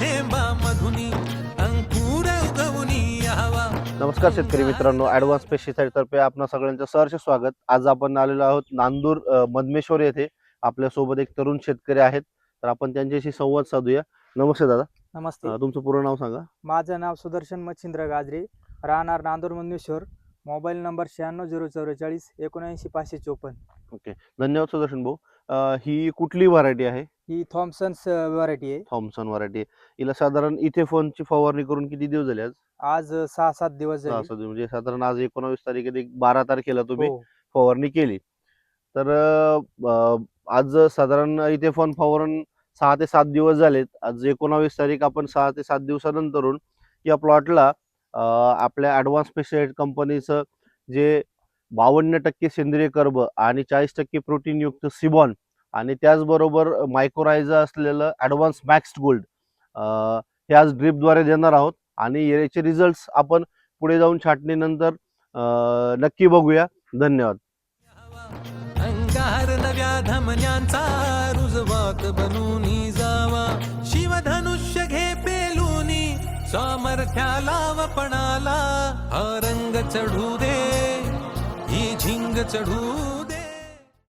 थेंबा मधुनी अंकुर उगवणी हवा नमस्कार शेतकरी मित्रांनो ॲडव्हान्स तर्फे आपणा सगळ्यांचं सहर्ष स्वागत. आज आपण आलेलो आहोत नांदूर अ, मधमेश्वर येथे. आपल्यासोबत एक तरुण शेतकरी आहेत. तर आपण त्यांच्याशी संवाद साधूया. नमस्ते दादा. नमस्ते. अ, तुमचं पूर्ण नाव सांगा. माझं नाव सुदर्शन मच्छिंद्र गाजरे. राहणार नांदूर मंदेश्वर मोबाईल नंबर शहाण्णव झिरो चौवेचाळीस एकोणऐंशी पाचशे चोपन्न. धन्यवाद सुदर्शन भाऊ. अ, ही कुठली व्हरायटी आहे? ही थॉम्सन्स व्हरायटी आहे. थॉम्सन व्हरायटी हिला साधारण इथे फोनची फवारणी करून किती दिवस झाले आज? आज अ, सहा सात दिवस सहा झाले. सात दिवस. म्हणजे साधारण आज एकोणावीस तारीख आहे, बारा तारखेला तुम्ही हो. फवारणी केली. तर अ, आज साधारण इथे फोन फवारण सहा ते सात दिवस झालेत. आज एकोणावीस तारीख आपण सहा ते सात दिवसानंतरून या प्लॉटला आपल्या ॲडव्हान्स पेस्टिसाइड कंपनीचं जे बावन्न टक्के सेंद्रिय कर्ब आणि चाळीस टक्के प्रोटीनयुक्त सिबॉन आणि त्याचबरोबर मायक्रोरायझा असलेलं ॲडव्हान्स मॅक्स गोल्ड हे आज ड्रिपद्वारे देणार आहोत आणि याचे रिझल्ट्स आपण पुढे जाऊन छाटणीनंतर नक्की बघूया. धन्यवाद. सामर्थ्याला वपणाला हा रंग चढू दे ही झिंग चढू